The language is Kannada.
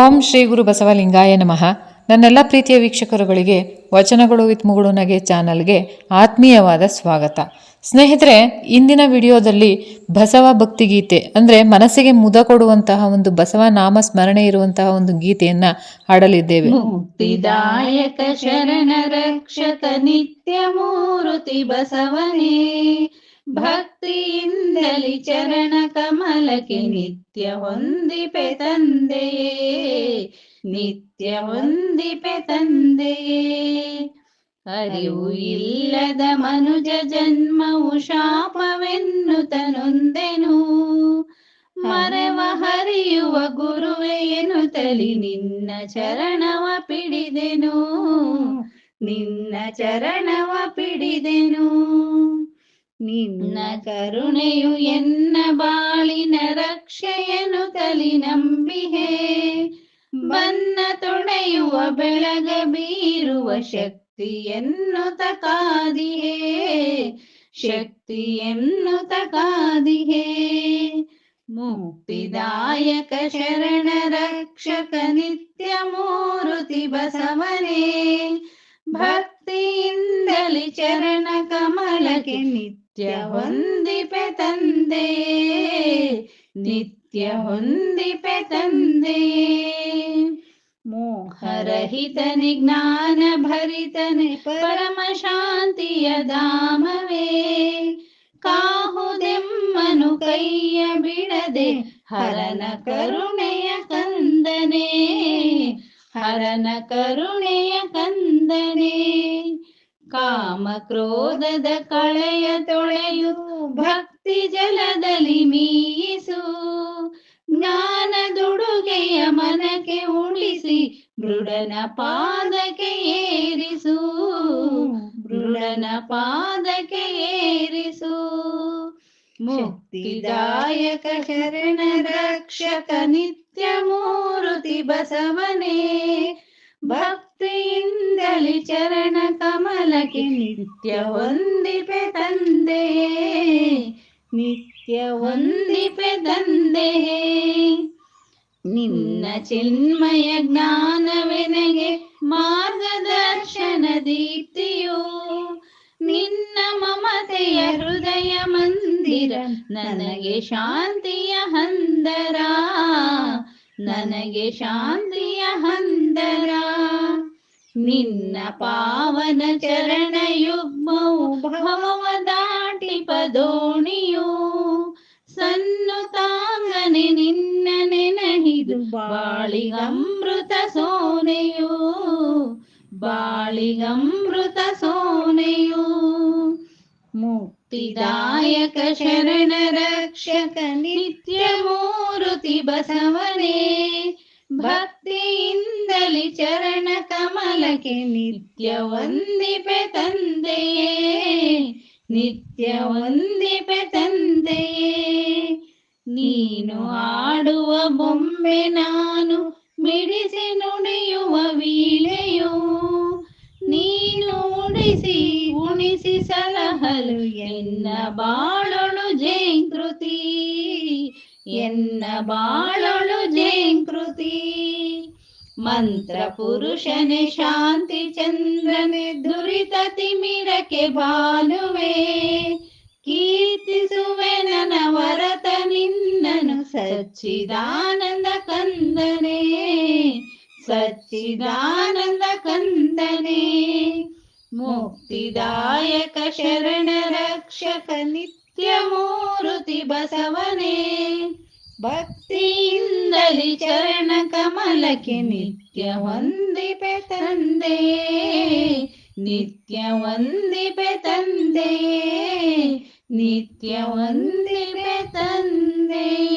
ಓಂ ಶ್ರೀ ಗುರು ಬಸವಲಿಂಗಾಯ ನಮಃ. ನನ್ನೆಲ್ಲ ಪ್ರೀತಿಯ ವೀಕ್ಷಕರುಗಳಿಗೆ, ವಚನಗಳು ವಿತ್ ಮುಗುಳು ನಗೆ ಚಾನಲ್ಗೆ ಆತ್ಮೀಯವಾದ ಸ್ವಾಗತ. ಸ್ನೇಹಿತರೆ, ಇಂದಿನ ವಿಡಿಯೋದಲ್ಲಿ ಬಸವ ಭಕ್ತಿಗೀತೆ, ಅಂದರೆ ಮನಸ್ಸಿಗೆ ಮುದ ಕೊಡುವಂತಹ ಒಂದು ಬಸವ ನಾಮ ಸ್ಮರಣೆ ಇರುವಂತಹ ಒಂದು ಗೀತೆಯನ್ನ ಹಾಡಲಿದ್ದೇವೆ. ಮುಕ್ತಿದಾಯಕ ಶರಣ ರಕ್ಷಕ ನಿತ್ಯ ಮೂರುತಿ ಬಸವನೇ ಭಕ್ತಿಯಿಂದಲಿ ಚರಣ ಕಮಲಕ್ಕೆ ನಿತ್ಯ ಹೊಂದಿಪೆ ತಂದೆಯೇ, ನಿತ್ಯ ಹೊಂದಿಪೆ ತಂದೆಯೇ. ಅರಿವು ಇಲ್ಲದ ಮನುಜ ಜನ್ಮವು ಶಾಪವೆನ್ನುತನೊಂದೆನು ಮರವ ಹರಿಯುವ ಗುರುವೆಯನ್ನು ತಲಿ ನಿನ್ನ ಚರಣವ ಪಿಡಿದೆನು. ನಿನ್ನ ಚರಣವ ಪಿಡಿದೆನು. ನಿನ್ನ ಕರುಣೆಯು ಎನ್ನ ಬಾಳಿನ ರಕ್ಷೆಯನು ತಲಿ ನಂಬಿಹೆ. ಬನ್ನ ತೊಡೆಯುವ ಬೆಳಗ ಬೀರುವ ಶಕ್ತಿಯನ್ನು ತಕಾದಿಹೇ ಶಕ್ತಿಯನ್ನು ತಕಾದಿಹೇ ಮುಕ್ತಿದಾಯಕ ಶರಣ ರಕ್ಷಕ ನಿತ್ಯ ಮೂರುತಿ ಬಸವನೇ. ಭಕ್ತಿಯಿಂದಲಿ ಚರಣ ಕಮಲಕ್ಕೆ ನಿತ್ಯ ಹೊಂದಿಪೆ ತಂದೆ ನಿತ್ಯ ಹೊಂದಿಪೆ ತಂದೆ ಮೋಹರಹಿತನಿ ಜ್ಞಾನ ಭರಿತನೆ ಪರಮ ಶಾಂತಿಯ ಧಾಮವೇ. ಕಾಹುದೆಮ್ಮನು ಕೈಯ ಬಿಡದೆ ಹರನ ಕರುಣೆಯ ಕಂದನೆ. ಹರನ ಕರುಣೆಯ ಕಂದನೆ, ಕಾಮ ಕ್ರೋಧದ ಕಳೆಯ ತೊಳೆಯು, ಭಕ್ತಿ ಜಲದಲ್ಲಿ ಮೀಸು ಜ್ಞಾನದುಡುಗೆಯ ಮನಕ್ಕೆ ಉಳಿಸಿ ಮೃಡನ ಪಾದಕ್ಕೆ ಏರಿಸು. ಮೃಡನ ಪಾದಕ್ಕೆ ಏರಿಸು. ಮುಕ್ತಿದಾಯಕ ಶರಣ ರಕ್ಷಕ ನಿತ್ಯ ಮೂರುತಿ ಬಸವನೇ. ಭಕ್ತಿಯಿಂದಲಿ ಚರಣ ಕಮಲಕ್ಕೆ ನಿತ್ಯ ಹೊಂದಿಪೆ ತಂದೆ. ನಿತ್ಯ ಹೊಂದಿಪೆ ತಂದೆ. ನಿನ್ನ ಚಿನ್ಮಯ ಜ್ಞಾನವೆನಗೆ ಮಾರ್ಗದರ್ಶನ ದೀಪ್ತಿಯು ನನಗೆ ಶಾಂತಿಯ ಹಂದರ ನನಗೆ ಶಾಂತಿಯ ಹಂದರ. ನಿನ್ನ ಪಾವನ ಚರಣ ಯುಗ್ಮವು ಭವವ ದಾಟಿ ಪದೋಣಿಯು ಸನ್ನುತಾಂಗನೆ ನಿನ್ನ ನೆನಹಿದು ಬಾಳಿಗಮೃತ ಸೋನೆಯು ಬಾಳಿಗಮೃತ ಸೋನೆಯು. ಮುಕ್ತಿದಾಯಕ ಶರಣ ರಕ್ಷಕ ನಿತ್ಯ ಮೂರುತಿ ಬಸವನೇ. ಭಕ್ತಿಯಿಂದಲಿ ಚರಣ ಕಮಲಕ್ಕೆ ನಿತ್ಯ ಒಂದಿಪೆ ತಂದೆಯೇ. ನಿತ್ಯ ವಂದಿಪೆ ತಂದೆಯೇ. ನೀನು ಆಡುವ ಬೊಂಬೆ ನಾನು ಮಿಡಿಸಿ ನುಡಿಯುವ ವೀಳೆಯು ನೀನು ಉಡಿಸಿ ಉಣಿಸಿ ಸಲಹಲು ಎನ್ನ ಬಾಳೊಳು ಜೇಂಕೃತಿ ಎನ್ನ ಬಾಳೊಳು ಜೇಂಕೃತಿ ಮಂತ್ರ ಪುರುಷನೆ ಶಾಂತಿ ಚಂದ್ರನೆ ದುರಿತ ತಿಮಿರಕ್ಕೆ ಬಾಲುವೆ ಕೀರ್ತಿಸುವೆ ನನ್ನ ವರತ ನಿನ್ನನು ಸಚ್ಚಿದಾನಂದ ಕಂದನೆ ಸಚ್ಚಿದಾನಂದ ಕಂದನೆ ಮುಕ್ತಿದಾಯಕ ಶರಣ ರಕ್ಷಕ ನಿತ್ಯ ಮೂರುತಿ ಬಸವನೇ. ಭಕ್ತಿಯಿಂದಲಿ ಚರಣ ಕಮಲಕ್ಕೆ ನಿತ್ಯ ವಂದಿಪೆ ತಂದೆ. ನಿತ್ಯ ವಂದಿಪೆ ತಂದೆ. ನಿತ್ಯ ವಂದಿಪೆ ತಂದೆ.